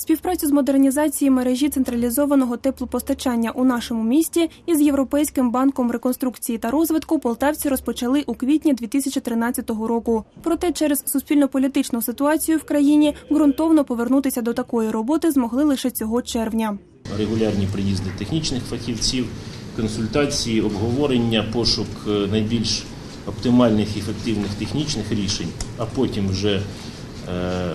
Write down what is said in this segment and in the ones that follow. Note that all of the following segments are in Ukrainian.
Співпрацю з модернізації мережі централізованого теплопостачання у нашому місті із Європейським банком реконструкції та розвитку полтавці розпочали у квітні 2013 року. Проте через суспільно-політичну ситуацію в країні ґрунтовно повернутися до такої роботи змогли лише цього червня. регулярні приїзди технічних фахівців, консультації, обговорення, пошук е, найбільш оптимальних і ефективних технічних рішень, а потім вже е,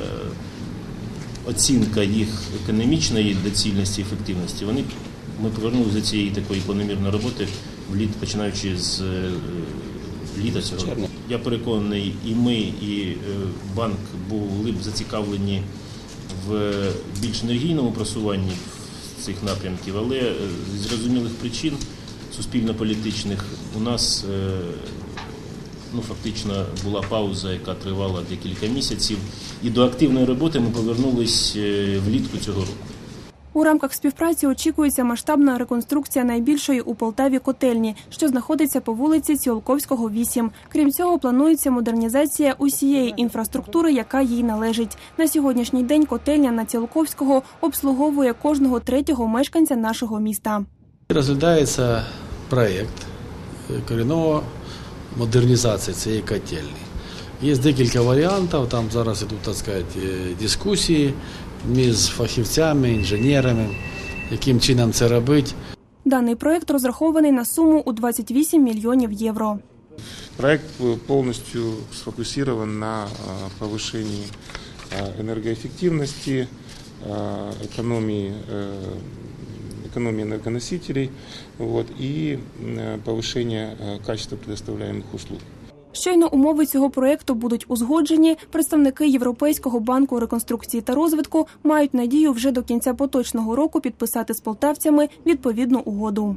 оцінка їх економічної доцільності ефективності. Вони ми повернулися до цієї такої планомірної роботи вліт, починаючи з е, літа цього року. Я переконаний, і ми, і е, банк були б зацікавлені в більш енергійному просуванні цих напрямків, але е, з зрозумілих причин суспільно-політичних у нас е, ну, фактично була пауза, яка тривала декілька місяців. І до активної роботи ми повернулись е, влітку цього року. У рамках співпраці очікується масштабна реконструкція найбільшої у Полтаві котельні, що знаходиться по вулиці Ціолковського, 8. Крім цього, планується модернізація усієї інфраструктури, яка їй належить. На сьогоднішній день котельня на Ціолковського обслуговує кожного третього мешканця нашого міста. Розглядається проєкт е, корінного модернізації цієї котельні. Є декілька варіантів, там зараз ідуть, так сказати, е, дискусії між фахівцями, інженерами, яким чином це робити. Даний проект розрахований на суму у 28 мільйонів євро. Проект полностью сфокусирован на а, повышении а, энергоэффективности, а, экономии, э, экономии энергоносителей вот, и м, повышения э, качества предоставляемых услуг. Щойно умови цього проекту будуть узгоджені. Представники Європейського банку реконструкції та розвитку мають надію вже до кінця поточного року підписати з полтавцями відповідну угоду.